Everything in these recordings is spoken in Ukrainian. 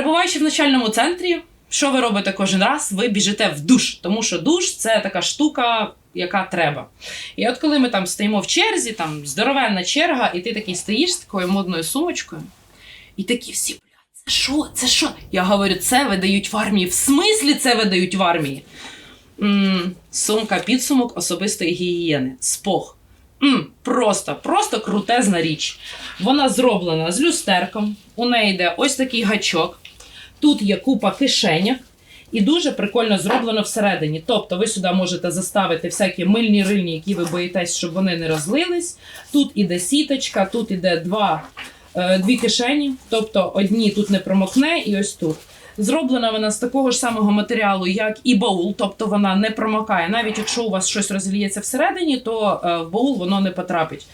Перебуваючи в начальному центрі, що ви робите кожен раз? Ви біжите в душ, тому що душ це така штука, яка треба. І от коли ми там стоїмо в черзі, там здоровенна черга, і ти такий стоїш з такою модною сумочкою, і такі всі, блядь, це що? Це що? Я говорю, це видають в армії. В смислі це видають в армії? м сумка підсумок особистої гігієни. Спог. м просто, просто крутезна річ. Вона зроблена з люстерком. У неї йде ось такий гачок. Тут є купа кишеньок. І дуже прикольно зроблено всередині. Тобто ви сюди можете заставити всякі мильні рильні, які ви боїтесь, щоб вони не розлились. Тут іде сіточка, тут іде два, е, дві кишені. Тобто одні тут не промокне, і ось тут. Зроблена вона з такого ж самого матеріалу, як і баул, тобто вона не промокає. Навіть якщо у вас щось розліється всередині, то е, в баул воно не потрапить.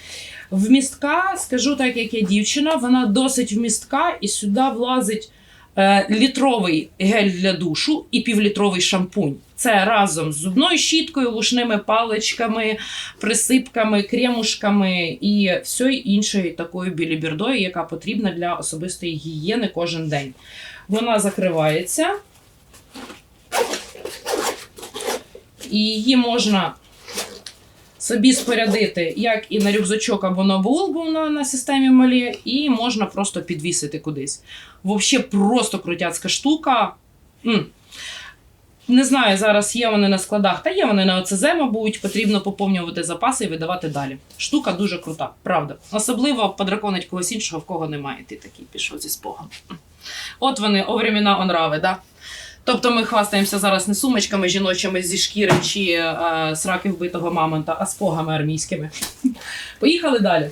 Вмістка, скажу так, як я дівчина, вона досить вмістка, і сюди влазить літровий гель для душу і півлітровий шампунь. Це разом з зубною щіткою, лушними паличками, присипками, кремушками і всією іншою такою білібердою, яка потрібна для особистої гігієни кожен день. Вона закривається. І її можна собі спорядити як і на рюкзачок або на бул, бо вона на системі малі, і можна просто підвісити кудись. Взагалі просто крутяцька штука. М. Не знаю, зараз є вони на складах, та є вони на ОЦЗ, мабуть, потрібно поповнювати запаси і видавати далі. Штука дуже крута, правда. Особливо подраконить когось іншого, в кого немає. Ти такий пішов зі спогом. От вони, о времена онрави, да? Тобто ми хвастаємося зараз не сумочками жіночими зі шкіри чи е, сраки вбитого мамонта, а спогами армійськими. Поїхали далі.